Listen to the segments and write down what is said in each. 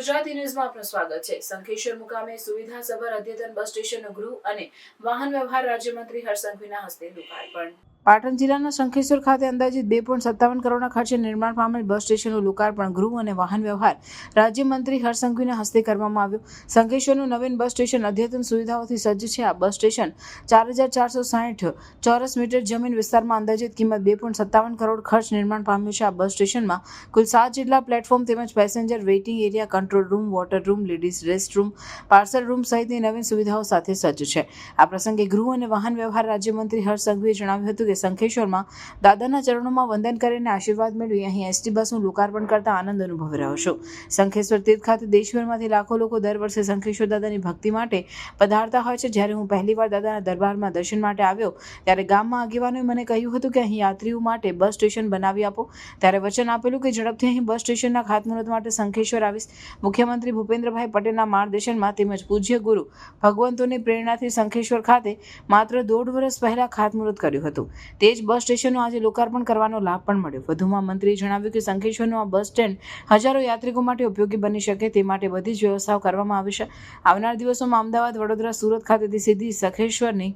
ગુજરાતી ન્યૂઝમાં આપનું સ્વાગત છે. શંખેશ્વર મુકામે સુવિધાસભર અદ્યતન બસ સ્ટેશનનું ગૃહ અને વાહન વ્યવહાર રાજ્યમંત્રી હરસંઘવીના સંઘવીના હસ્તે લોકાર્પણ. પાટણ જિલ્લાના શંખેશ્વર ખાતે અંદાજિત બે પોઈન્ટ સત્તાવન કરોડના ખર્ચે નિર્માણ પામેલ બસ સ્ટેશનનું લોકાર્પણ, ગૃહ અને વાહન વ્યવહાર રાજ્યમંત્રી હરસંઘવીના સંઘવીના હસ્તે કરવામાં આવ્યું. શંખેશ્વરનું નવીન બસ સ્ટેશન અદ્યતન સુવિધાઓથી સજ્જ છે. આ બસ સ્ટેશન ચાર હજાર ચારસો સાહીઠ ચોરસ મીટર જમીન વિસ્તારમાં અંદાજિત કિંમત બે પોઈન્ટ સત્તાવન કરોડ ખર્ચ નિર્માણ પામ્યું છે. આ બસ સ્ટેશનમાં કુલ સાત જેટલા પ્લેટફોર્મ તેમજ passenger, waiting area, control room, water room, ladies rest room, parcel room સહિતની નવીન સુવિધાઓ સાથે સજ્જ છે. આ પ્રસંગે ગૃહ અને વાહન વ્યવહાર રાજ્યમંત્રી હરસંઘવીએ જણાવ્યું હતું કે શંખેશ્વરમાં દાદાના ચરણોમાં વંદન કરીને આશીર્વાદ મેળવી અહીં એસટી બસનું લોકાર્પણ કરતા આનંદ અનુભવી રહ્યો છું. શંખેશ્વર તીર્થ ખાતે દેશભરમાંથી લાખો લોકો દર વર્ષે શંખેશ્વર દાદાની ભક્તિ માટે પધારતા હોય છે. જ્યારે હું પહેલીવાર દાદાના દરબારમાં દર્શન માટે આવ્યો, ત્યારે ગામમાં આગેવાનોએ મને કહ્યું હતું કે અહીં યાત્રીઓ માટે બસ સ્ટેશન બનાવી આપો. ત્યારે વચન આપેલું કે ઝડપથી અહીં બસ સ્ટેશનના ખાતમુહૂર્ત માટે શંખેશ્વર આવીશ. મુખ્યમંત્રી ભૂપેન્દ્રભાઈ પટેલના માર્ગદર્શનમાં તેમજ પૂજ્ય ગુરુ ભગવંતોની પ્રેરણાથી શંખેશ્વર ખાતે માત્ર દોઢ વર્ષ પહેલા ખાતમુહૂર્ત કર્યું હતું. તે જ બસ સ્ટેશનનું આજે લોકાર્પણ કરવાનો લાભ પણ મળ્યો. વધુમાં મંત્રીએ જણાવ્યું કે શંખેશ્વરનું આ બસ સ્ટેન્ડ હજારો યાત્રિકો માટે ઉપયોગી બની શકે તે માટે બધી જ વ્યવસ્થાઓ કરવામાં આવી છે. આવનાર દિવસોમાં અમદાવાદ, વડોદરા, સુરત ખાતેથી સીધી શંખેશ્વરની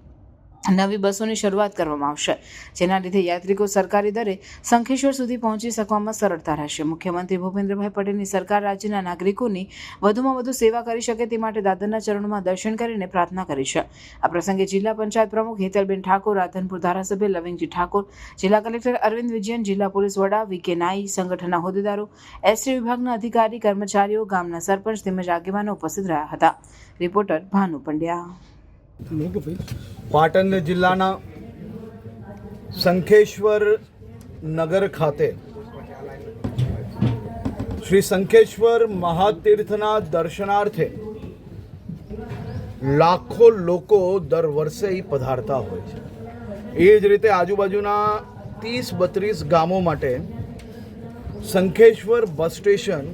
નવી બસોની શરૂઆત કરવામાં આવશે, જેના લીધે યાત્રિકો સરકારી દરે શંખેશ્વર સુધી પહોંચી શકવામાં સરળતા રહેશે. મુખ્યમંત્રી ભૂપેન્દ્રભાઈ પટેલની સરકાર રાજ્યના નાગરિકોની વધુમાં વધુ સેવા કરી શકે તે માટે દાદરના ચરણોમાં દર્શન કરીને પ્રાર્થના કરી છે. આ પ્રસંગે જિલ્લા પંચાયત પ્રમુખ હેતલબેન ઠાકોર, રાધનપુર ધારાસભ્ય લવિંગજી ઠાકોર, જિલ્લા કલેક્ટર અરવિંદ વિજયન, જિલ્લા પોલીસ વડા વીકે નાઈ, સંગઠનના હોદ્દેદારો, એસટી વિભાગના અધિકારી, કર્મચારીઓ, ગામના સરપંચ તેમજ આગેવાનો ઉપસ્થિત રહ્યા હતા. રિપોર્ટર ભાનુ પંડ્યા. પાટણ જિલ્લાના શંખેશ્વર નગર ખાતે શ્રી શંખેશ્વર મહાતીર્થના દર્શનાર્થે લાખો લોકો દર વર્ષે પધારતા હોય છે. એ જ રીતે આજુબાજુના ત્રીસ બત્રીસ ગામો માટે શંખેશ્વર બસ સ્ટેશન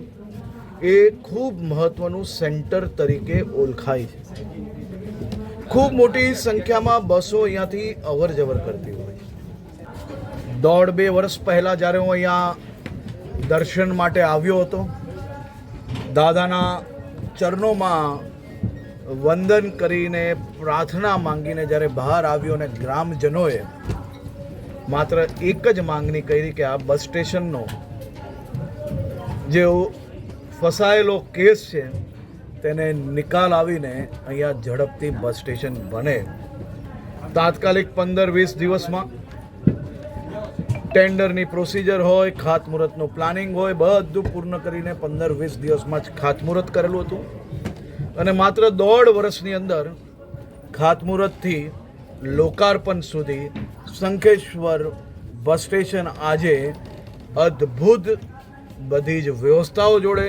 એ ખૂબ મહત્ત્વનું સેન્ટર તરીકે ઓળખાય છે. ખૂબ મોટી સંખ્યામાં બસો અહીંયાથી અવર જવર કરતી હોય દોઢ બે વર્ષ પહેલાં જ્યારે હું અહીંયા દર્શન માટે આવ્યો હતો, દાદાના ચરણોમાં વંદન કરીને પ્રાર્થના માંગીને જ્યારે બહાર આવ્યો અને ગ્રામજનોએ માત્ર એક જ માંગણી કરી કે આ બસ સ્ટેશનનો જે ફસાયેલો કેસ છે તેને નિકાલ આવીને અહીંયા ઝડપથી બસ સ્ટેશન બને. તાત્કાલિક પંદર વીસ દિવસમાં ટેન્ડરની પ્રોસિજર હોય, ખાતમુહૂર્તનું પ્લાનિંગ હોય, બધું પૂર્ણ કરીને પંદર વીસ દિવસમાં જ ખાતમુહૂર્ત કરેલું હતું. અને માત્ર દોઢ વર્ષની અંદર ખાતમુહૂર્તથી લોકાર્પણ સુધી શંખેશ્વર બસ સ્ટેશન આજે અદ્ભુત બધી જ વ્યવસ્થાઓ જોડે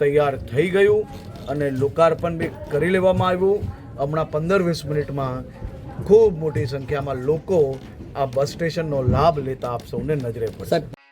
તૈયાર થઈ ગયું. અને લોકાર્પણ બી કરી લેવામાં આવ્યું. હમણાં પંદર વીસ મિનિટમાં ખૂબ મોટી સંખ્યામાં લોકો આ બસ સ્ટેશનનો લાભ લેતા આપ સૌને નજરે પડશે.